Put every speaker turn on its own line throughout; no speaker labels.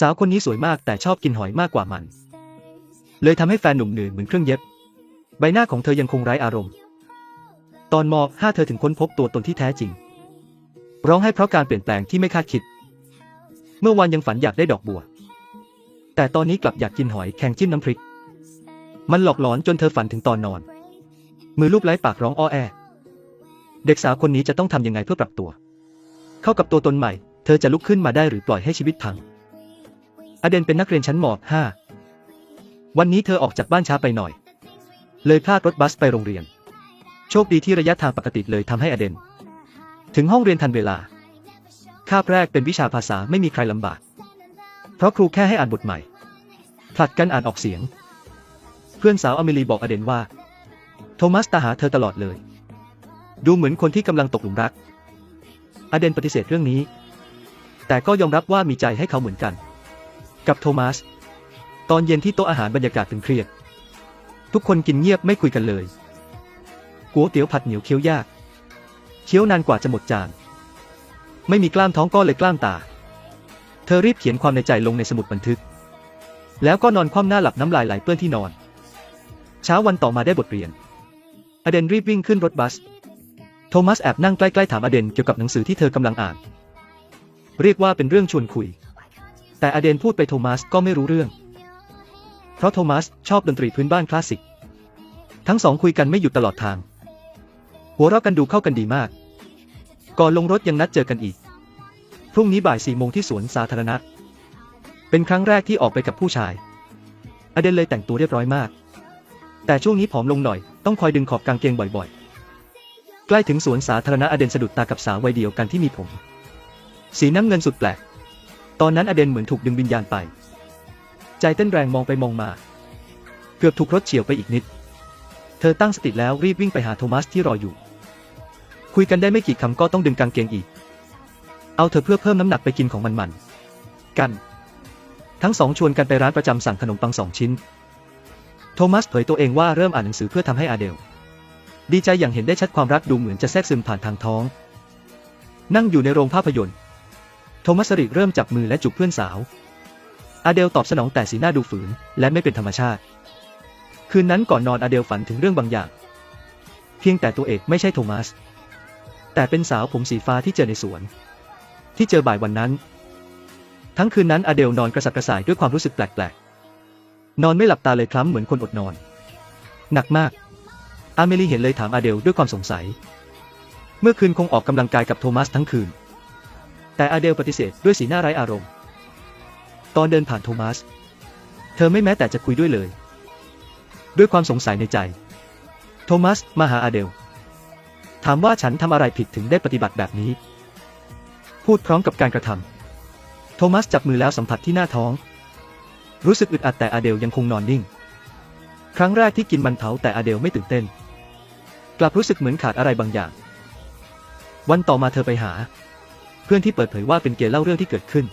สาวคนนี้สวยมากแต่ชอบกินหอยมากกว่ามัน เลยทำให้แฟนหนุ่มเหนื่อยเหมือนเครื่องเย็บ ใบหน้าของเธอยังคงไร้อารมณ์ ตอนม .5 เธอถึงค้นพบตัวตนที่แท้จริง ร้องให้เพราะการเปลี่ยนแปลงที่ไม่คาดคิด เมื่อวานยังฝันอยากได้ดอกบัว แต่ตอนนี้กลับอยากกินหอยแข่งจิ้มน้ำพริก มันหลอกหลอนจนเธอฝันถึงตอนนอน มือลูบไล้ปากร้องอ้อแอ เด็กสาวคนนี้จะต้องทำยังไงเพื่อปรับตัว เข้ากับตัวตนใหม่ เธอจะลุกขึ้นมาได้หรือปล่อยให้ชีวิตพัง อเดนเป็นนักเรียนชั้นม .5 วันนี้เธอออกจากบ้านช้าไปหน่อย เลยพลาดรถบัสไปโรงเรียน โชคดีที่ระยะทางปกติเลยทำให้อเดน ถึงห้องเรียนทันเวลา คาบแรกเป็นวิชาภาษาไม่มีใครลำบาก เพราะครูแค่ให้อ่านบทใหม่ ผลัดกันอ่านออกเสียง เพื่อนสาวอเมลีบอกอเดนว่า โทมัสตาหาเธอตลอดเลย ดูเหมือนคนที่กำลังตกหลุมรัก อเดนปฏิเสธเรื่องนี้ แต่ก็ยอมรับว่ามีใจให้เขาเหมือนกัน กับโทมัส ตอนเย็นที่โต๊ะอาหารบรรยากาศตึงเครียด ทุกคนกินเงียบไม่คุยกันเลยก๋วยเตี๋ยวผัดเหนียวเคี้ยวยาก เคี้ยวนานกว่าจะหมดจาน ไม่มีกล้ามท้องก็เลยกล้ามตา เธอรีบเขียนความในใจลงในสมุดบันทึก แล้วก็นอนคว่ำหน้าหลับน้ำลายไหลเปื้อนที่นอน เช้าวันต่อมาได้บทเรียน อเดนรีบวิ่งขึ้นรถบัส โทมัสแอบนั่งใกล้ๆถามอเดนเกี่ยวกับหนังสือที่เธอกำลังอ่าน เรียกว่าเป็นเรื่องชวนคุย แต่อเดนพูดไปโทมัสก็ไม่รู้เรื่อง เพราะโทมัสชอบดนตรีพื้นบ้านคลาสสิก ทั้งสองคุยกันไม่หยุดตลอดทาง หัวเราะกันดูเข้ากันดีมาก ก่อนลงรถยังนัดเจอกันอีก พรุ่งนี้บ่ายสี่โมงที่สวนสาธารณะ เป็นครั้งแรกที่ออกไปกับผู้ชาย อเดนเลยแต่งตัวเรียบร้อยมาก แต่ช่วงนี้ผอมลงหน่อย ต้องคอยดึงขอบกางเกงบ่อยๆ ใกล้ถึงสวนสาธารณะอเดนสะดุดตากับสาววัยเดียวกันที่มีผม สีน้ำเงินสุดแปลก ตอนนั้นอเดนเหมือนถูกดึงวิญญาณไป ใจเต้นแรงมองไปมองมา เกือบถูกรถเฉียวไปอีกนิด เธอตั้งสติแล้วรีบวิ่งไปหาโทมัสที่รออยู่ คุยกันได้ไม่กี่คำก็ต้องดึงกางเกงอีก เอาเธอเพื่อเพิ่มน้ำหนักไปกินของมันๆกัน ทั้งสองชวนกันไปร้านประจำสั่งขนมปังสองชิ้น โทมัสเผยตัวเองว่าเริ่มอ่านหนังสือเพื่อทำให้อาเดล ดีใจอย่างเห็นได้ชัดความรักดูเหมือนจะแทรกซึมผ่านทางท้อง นั่งอยู่ในโรงภาพยนตร์ โทมัสริเริ่มจับมือและจูบเพื่อนสาวอาเดลตอบสนองแต่สีหน้าดูฝืน และไม่เป็นธรรมชาติ คืนนั้นก่อนนอนอาเดลฝันถึงเรื่องบางอย่าง เพียงแต่ตัวเอกไม่ใช่โทมัส แต่เป็นสาวผมสีฟ้าที่เจอในสวน ที่เจอบ่ายวันนั้น ทั้งคืนนั้นอเดลนอนกระสับกระส่ายด้วยความรู้สึกแปลกๆ นอนไม่หลับตาเลยคล้ำเหมือนคนอดนอน หนักมาก อาเมลีเห็นเลยถามอเดลด้วยความสงสัย เมื่อคืนคงออกกำลังกายกับโทมัสทั้งคืน แต่อเดลปฏิเสธด้วยสีหน้าไร้อารมณ์ ตอนเดินผ่านโทมัส เธอไม่แม้แต่จะคุยด้วยเลย ด้วยความสงสัยในใจ โทมัสมาหาอเดล ถามว่าฉันทำอะไรผิดถึงได้ปฏิบัติแบบนี้ พูดพร้อมกับการกระทำโทมัสจับมือแล้วสัมผัสที่หน้าท้อง รู้สึกอึดอัดแต่อเดลยังคงนอนนิ่ง ครั้งแรกที่กินมันเผาแต่อเดลไม่ตื่นเต้น กลับรู้สึกเหมือนขาดอะไรบางอย่าง วันต่อมาเธอไปหา เพื่อนที่เปิดเผยว่าเป็นเกย์เล่าเรื่องที่เกิดขึ้น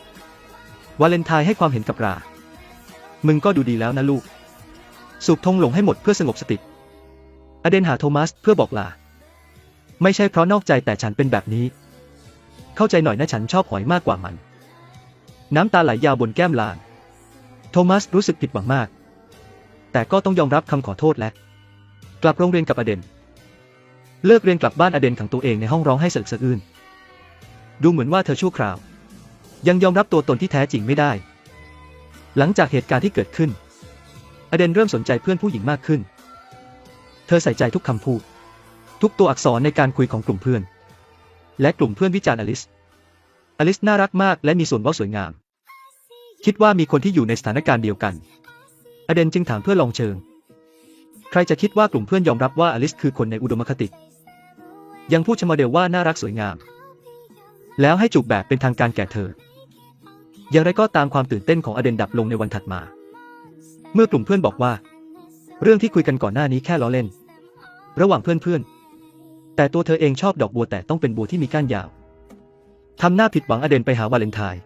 วาเลนไทน์ให้ความเห็นกับรา มึงก็ดูดีแล้วนะลูก สูบธงหลงให้หมดเพื่อสงบสติ อเดนหาโทมัสเพื่อบอกลา ไม่ใช่เพราะนอกใจแต่ฉันเป็นแบบนี้ เข้าใจหน่อยนะฉันชอบหอยมากกว่ามัน น้ำตาไหลยาวบนแก้มลาน โทมัสรู้สึกผิดหวังมาก แต่ก็ต้องยอมรับคำขอโทษและ กลับโรงเรียนกับอเดน เลิกเรียนกลับบ้านอเดนขังตัวเองในห้องร้องให้สะอึกสะอื้น ดูเหมือนว่าเธอชั่วคราว ยังยอมรับตัวตนที่แท้จริงไม่ได้ หลังจากเหตุการณ์ที่เกิดขึ้น อเดนเริ่มสนใจเพื่อนผู้หญิงมากขึ้น เธอใส่ใจทุกคำพูด ทุกตัวอักษรในการคุยของกลุ่มเพื่อน และกลุ่มเพื่อนวิจารณ์อลิส อลิสน่ารักมากและมีส่วนว่าสวยงาม คิดว่ามีคนที่อยู่ในสถานการณ์เดียวกัน อเดนจึงถามเพื่อลองเชิง ใครจะคิดว่ากลุ่มเพื่อนยอมรับว่าอลิสคือคนในอุดมคติ ยังพูดชมเดลว่าน่ารักสวยงาม แล้วให้จูบแบบเป็นทางการแก่เธอ อย่างไรก็ตามความตื่นเต้นของอเดนดับลงในวันถัดมา เมื่อกลุ่มเพื่อนบอกว่า เรื่องที่คุยกันก่อนหน้านี้แค่ล้อเล่น ระหว่างเพื่อนๆ แต่ตัวเธอเองชอบดอกบัวแต่ต้องเป็นบัวที่มีก้านยาวทำหน้าผิดหวังอเดนไปหาวาเลนไทน์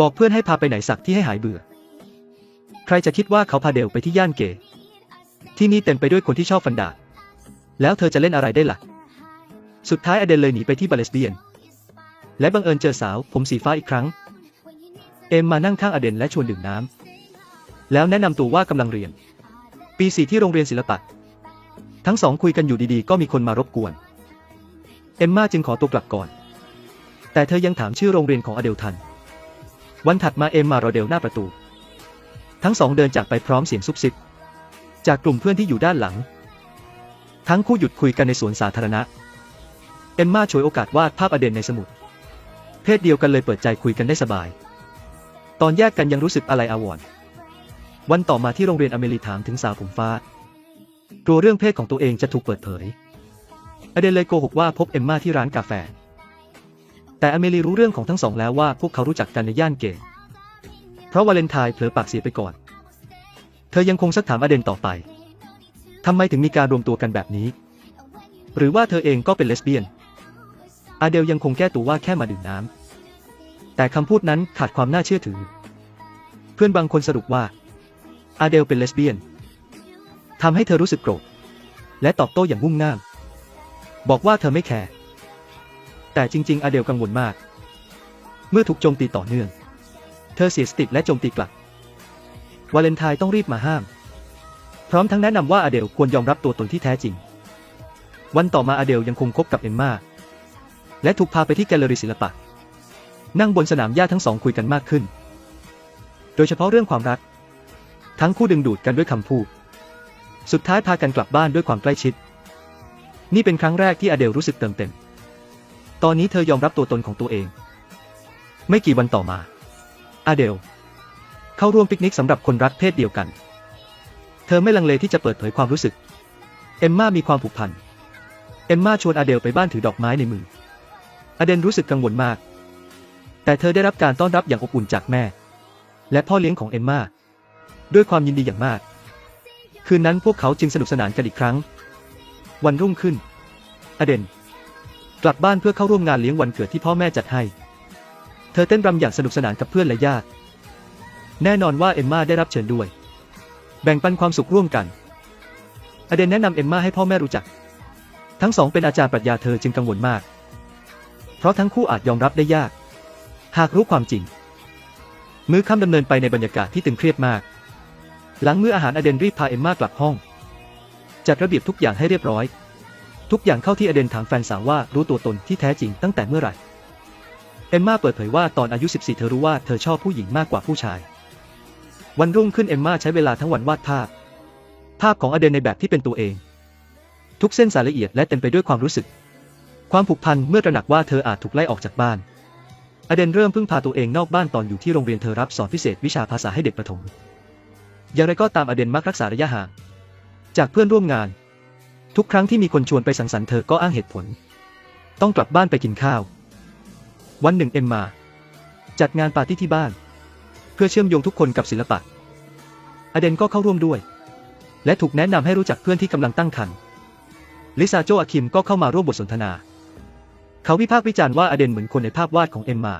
บอกเพื่อนให้พาไปไหนสักที่ให้หายเบื่อ ใครจะคิดว่าเขาพาเดลไปที่ย่านเกย์ที่นี่เต็มไปด้วยคนที่ชอบฟันดาบแล้วเธอจะเล่นอะไรได้ล่ะ สุดท้ายอเดนเลยหนีไปที่บาเลสเบียน และบังเอิญเจอสาว ผมสีฟ้าอีกครั้ง เอ็มมานั่งข้างอเดนและชวนดื่มน้ำ แล้วแนะนำตัวว่ากำลังเรียน ปีสี่ที่โรงเรียนศิลปะ ทั้งสองคุยกันอยู่ดีๆ ก็มีคนมารบกวน เอ็มมาจึงขอตัวกลับก่อน แต่เธอยังถามชื่อโรงเรียนของอเดลทัน วันถัดมาเอ็มมารอเดลหน้าประตู ทั้งสองเดินจากไปพร้อมเสียงซุบซิบ จากกลุ่มเพื่อนที่อยู่ด้านหลัง ทั้งคู่หยุดคุยกันในสวนสาธารณะ เอ็มมาฉวยโอกาสวาดภาพอเดนในสมุด เพศเดียวกันเลยเปิดใจคุยกันได้สบาย ตอนแยกกันยังรู้สึกอะไรอาวรณ์วันต่อมาที่โรงเรียนอเมริถามถึงสาวผมฟ้ากลัวเรื่องเพศของตัวเองจะถูกเปิดเผย อเดนเลยโกหกว่าพบเอมมาที่ร้านกาแฟ แต่อเมลีรู้เรื่องของทั้งสองแล้วว่าพวกเขารู้จักกันในย่านเกย์เพราะวาเลนไทน์เผลอปากเสียไปก่อน เธอยังคงซักถามอเดนต่อไปทำไมถึงมีการรวมตัวกันแบบนี้ หรือว่าเธอเองก็เป็นเลสเบี้ยน อาเดลยังคงแก้ตัวว่าแค่มาดื่มน้ำ แต่คำพูดนั้นขาดความน่าเชื่อถือ เพื่อนบางคนสรุปว่า อาเดลเป็นเลสเบี้ยนทำให้เธอรู้สึกโกรธ และตอบโต้อย่างงุ่มง่าม บอกว่าเธอไม่แคร์แต่จริง ๆ อาเดลกังวลมาก เมื่อถูกโจมตีต่อเนื่อง เธอเสียสติและโจมตีกลับ วาเลนไทน์ต้องรีบมาห้าม พร้อมทั้งแนะนำว่าอาเดลควรยอมรับตัวตนที่แท้จริง วันต่อมาอาเดลยังคงคบกับเอมมา และถูกพาไปที่แกลเลอรี่ศิลปะ นั่งบนสนามหญ้าทั้งสองคุยกันมากขึ้น โดยเฉพาะเรื่องความรัก ทั้งคู่ดึงดูดกันด้วยคำพูด สุดท้ายพากันกลับบ้านด้วยความใกล้ชิด นี่เป็นครั้งแรกที่อเดลรู้สึกเติมเต็ม ตอนนี้เธอยอมรับตัวตนของตัวเอง ไม่กี่วันต่อมา อเดล เข้าร่วมปิกนิกสำหรับคนรักเพศเดียวกัน เธอไม่ลังเลที่จะเปิดเผยความรู้สึก เอมม่ามีความผูกพัน เอมม่าชวนอเดลไปบ้านถือดอกไม้ในมือ อเดนรู้สึกกังวลมาก แต่เธอได้รับการต้อนรับอย่างอบอุ่นจากแม่ และพ่อเลี้ยงของเอมมาด้วยความยินดีอย่างมาก คืนนั้นพวกเขาจึงสนุกสนานกันอีกครั้ง วันรุ่งขึ้น อเดน กลับบ้านเพื่อเข้าร่วมงานเลี้ยงวันเกิดที่พ่อแม่จัดให้ เธอเต้นรำอย่างสนุกสนานกับเพื่อนและญาติ แน่นอนว่าเอมมาได้รับเชิญด้วย แบ่งปันความสุขร่วมกัน อเดนแนะนำเอมมาให้พ่อแม่รู้จัก ทั้งสองเป็นอาจารย์ปรัชญาเธอจึงกังวลมาก เพราะทั้งคู่อาจยอมรับได้ยาก หากรู้ความจริง มื้อค่ำดำเนินไปในบรรยากาศที่ตึงเครียดมาก หลังมื้ออาหารอเดนรีบพาเอมมากลับห้อง จัดระเบียบทุกอย่างให้เรียบร้อย ทุกอย่างเข้าที่อเดนถามแฟนสาวว่ารู้ตัวตนที่แท้จริงตั้งแต่เมื่อไหร่ เอมมาเปิดเผยว่าตอนอายุ 14 เธอรู้ว่าเธอชอบผู้หญิงมากกว่าผู้ชาย วันรุ่งขึ้นเอมมาใช้เวลาทั้งวันวาดภาพ ภาพของอเดนในแบบที่เป็นตัวเอง ทุกเส้นสายละเอียดและเต็มไปด้วยความรู้สึก ความผูกพันเมื่อตระหนักว่าเธออาจถูกไล่ออกจากบ้าน อเดนเริ่มพึ่งพาตัวเองนอกบ้านตอนอยู่ที่โรงเรียนเธอรับสอนพิเศษวิชาภาษาให้เด็กประถม อย่างไรก็ตามอเดนมักรักษาระยะห่างจากเพื่อนร่วมงาน ทุกครั้งที่มีคนชวนไปสังสรรค์เธอก็อ้างเหตุผล ต้องกลับบ้านไปกินข้าว วันหนึ่งเอ็มมา จัดงานปาร์ตี้ที่บ้าน เพื่อเชื่อมโยงทุกคนกับศิลปะ อเดนก็เข้าร่วมด้วย และถูกแนะนำให้รู้จักเพื่อนที่กำลังตั้งครรภ์ลิซาโจอาคิมก็เข้ามาร่วมบทสนทนา เขาวิพากษ์วิจารณ์ว่าอเดนเหมือนคนในภาพวาดของเอ็มมา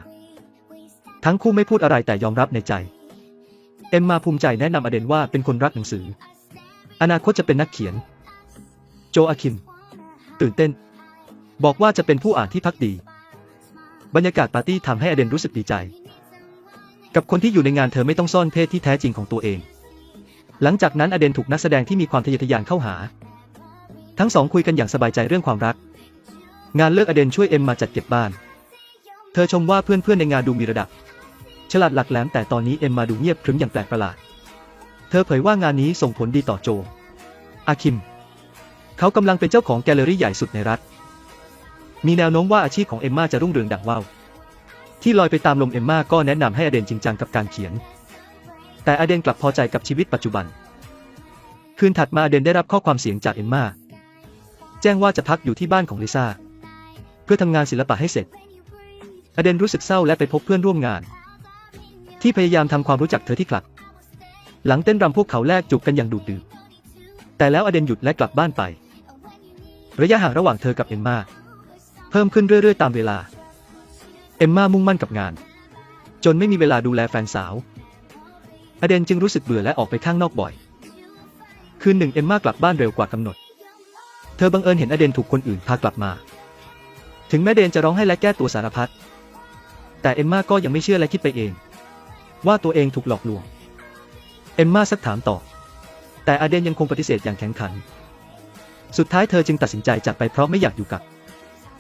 ทั้งคู่ไม่พูดอะไรแต่ยอมรับในใจ เอ็มมาภูมิใจแนะนำอเดนว่าเป็นคนรักหนังสือ อนาคตจะเป็นนักเขียน โจอาคิม ตื่นเต้น บอกว่าจะเป็นผู้อ่านที่พักดี บรรยากาศปาร์ตี้ทำให้อเดนรู้สึกดีใจ กับคนที่อยู่ในงานเธอไม่ต้องซ่อนเพศที่แท้จริงของตัวเอง หลังจากนั้นอเดนถูกนักแสดงที่มีความทะเยอทะยานเข้าหา ทั้งสองคุยกันอย่างสบายใจเรื่องความรัก งานเลิกอเดนช่วยเอ็มมาจัดเก็บบ้าน เธอชมว่าเพื่อนๆในงานดูมีระดับ ฉลาดหลักแหลมแต่ตอนนี้เอ็มมาดูเงียบครึ้มอย่างแปลกประหลาด เธอเผยว่างานนี้ส่งผลดีต่อโจ อาคิม เขากำลังเป็นเจ้าของแกลเลอรี่ใหญ่สุดในรัฐ มีแนวโน้มว่าอาชีพของเอมมาจะรุ่งเรืองดังว่าว ที่ลอยไปตามลมเอมมาก็แนะนำให้อเดนจริงจังกับการเขียน แต่อเดนกลับพอใจกับชีวิตปัจจุบัน คืนถัดมาอเดนได้รับข้อความเสียงจากเอมมาแจ้งว่าจะพักอยู่ที่บ้านของลิซ่า เพื่อทำงานศิลปะให้เสร็จ อเดนรู้สึกเศร้าและไปพบเพื่อนร่วมงาน ที่พยายามทำความรู้จักเธอที่คลับหลังเต้นรำพวกเขาแลกจูบกันอย่างดูดดื่มแต่แล้วอเดนหยุดและกลับบ้านไป ระยะห่างระหว่างเธอกับเอมมาเพิ่มขึ้นเรื่อยๆ ตามเวลา เอมมามุ่งมั่นกับงาน จนไม่มีเวลาดูแลแฟนสาว อเดนจึงรู้สึกเบื่อและออกไปข้างนอกบ่อย คืนหนึ่งเอมมากลับบ้านเร็วกว่ากำหนด เธอบังเอิญเห็นอเดนถูกคนอื่นพากลับมา ถึงแม้เดนจะร้องไห้และแก้ตัวสารพัด แต่เอมมาก็ยังไม่เชื่อและคิดไปเอง ว่าตัวเองถูกหลอกลวง เอมมาซักถามต่อ แต่อเดนยังคงปฏิเสธอย่างแข็งขัน สุดท้ายเธอจึงตัดสินใจจากไปเพราะไม่อยากอยู่กับ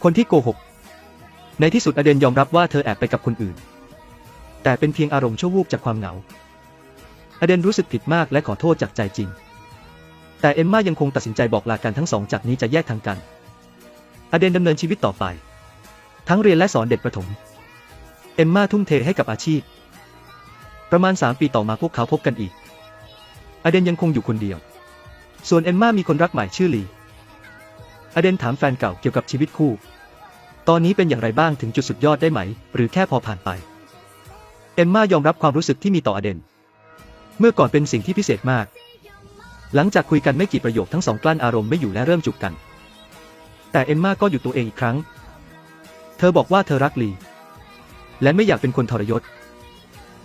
คนที่โกหก ในที่สุดอเดนยอมรับว่าเธอแอบไปกับคนอื่น แต่เป็นเพียงอารมณ์ชั่ววูบจากความเหงาอเดนรู้สึกผิดมากและขอโทษจากใจจริง แต่เอมมายังคงตัดสินใจบอกลากันทั้งสองจากนี้จะแยกทางกัน อเดนดำเนินชีวิตต่อไป ทั้งเรียนและสอนเด็กประถม เอมมาทุ่มเทให้กับอาชีพ ประมาณ 3 ปีต่อมาพวกเขาพบกันอีก อเดนยังคงอยู่คนเดียว ส่วนเอมมามีคนรักใหม่ชื่อลี อเดนถามแฟนเก่าเกี่ยวกับชีวิตคู่ ตอนนี้เป็นอย่างไรบ้างถึงจุดสุดยอดได้ไหม หรือแค่พอผ่านไป เอมมายอมรับความรู้สึกที่มีต่ออเดน เมื่อก่อนเป็นสิ่งที่พิเศษมาก หลังจากคุยกันไม่กี่ประโยคทั้งสองกลั้นอารมณ์ไม่อยู่และเริ่มจุกกัน แต่เอมมาก็หยุดตัวเองอีกครั้ง เธอบอกว่าเธอรักลี และไม่อยากเป็นคนทรยศ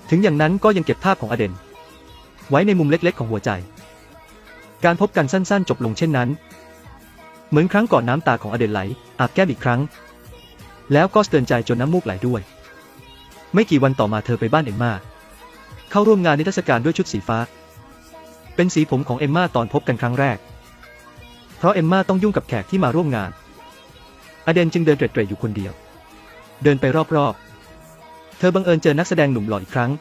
ถึงอย่างนั้นก็ยังเก็บภาพของอเดน ไว้ในมุมเล็กๆ ของหัวใจ การพบกันสั้นๆ จบลงเช่นนั้น เหมือนครั้งก่อนน้ำตาของอเดนไหล อาบแก้มอีกครั้ง แล้วก็สะเตือนใจจนน้ำมูกไหลด้วย ไม่กี่วันต่อมาเธอไปบ้านเอมมาเข้าร่วมงานนิทรรศการด้วยชุดสีฟ้า เป็นสีผมของเอมมาตอนพบกันครั้งแรก เพราะเอมมาต้องยุ่งกับแขกที่มาร่วมงาน อเดนจึงเดินเตร็ดๆอยู่คนเดียว เดินไปรอบๆ เธอบังเอิญเจอนักแสดงหนุ่มหล่ออีกครั้ง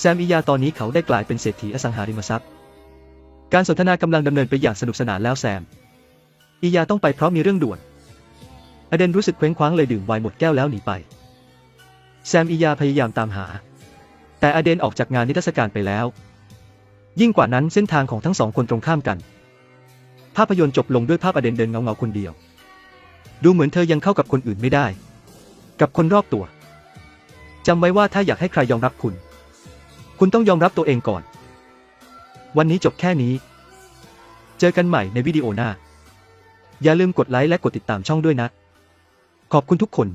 แซมอียาตอนนี้เขาได้กลายเป็นเศรษฐีอสังหาริมทรัพย์ การสนทนากำลังดำเนินไปอย่างสนุกสนานแล้วแซม อียาต้องไปเพราะมีเรื่องด่วน อเดนรู้สึกเคว้งคว้างเลยดื่มไวน์หมดแก้วแล้วหนีไป แซมอียาพยายามตามหา แต่อเดนออกจากงานนิทรรศการไปแล้ว ยิ่งกว่านั้นเส้นทางของทั้งสองคนตรงข้ามกัน ภาพยนตร์จบลงด้วยภาพอเดนเดินเงาเงาคนเดียว ดูเหมือนเธอยังเข้ากับคนอื่นไม่ได้ กับคนรอบตัวจำไว้ว่าถ้าอยากให้ใครยอมรับคุณ คุณต้องยอมรับตัวเองก่อน วันนี้จบแค่นี้ เจอกันใหม่ในวิดีโอหน้า อย่าลืมกดไลค์และกดติดตามช่องด้วยนะ ขอบคุณทุกคน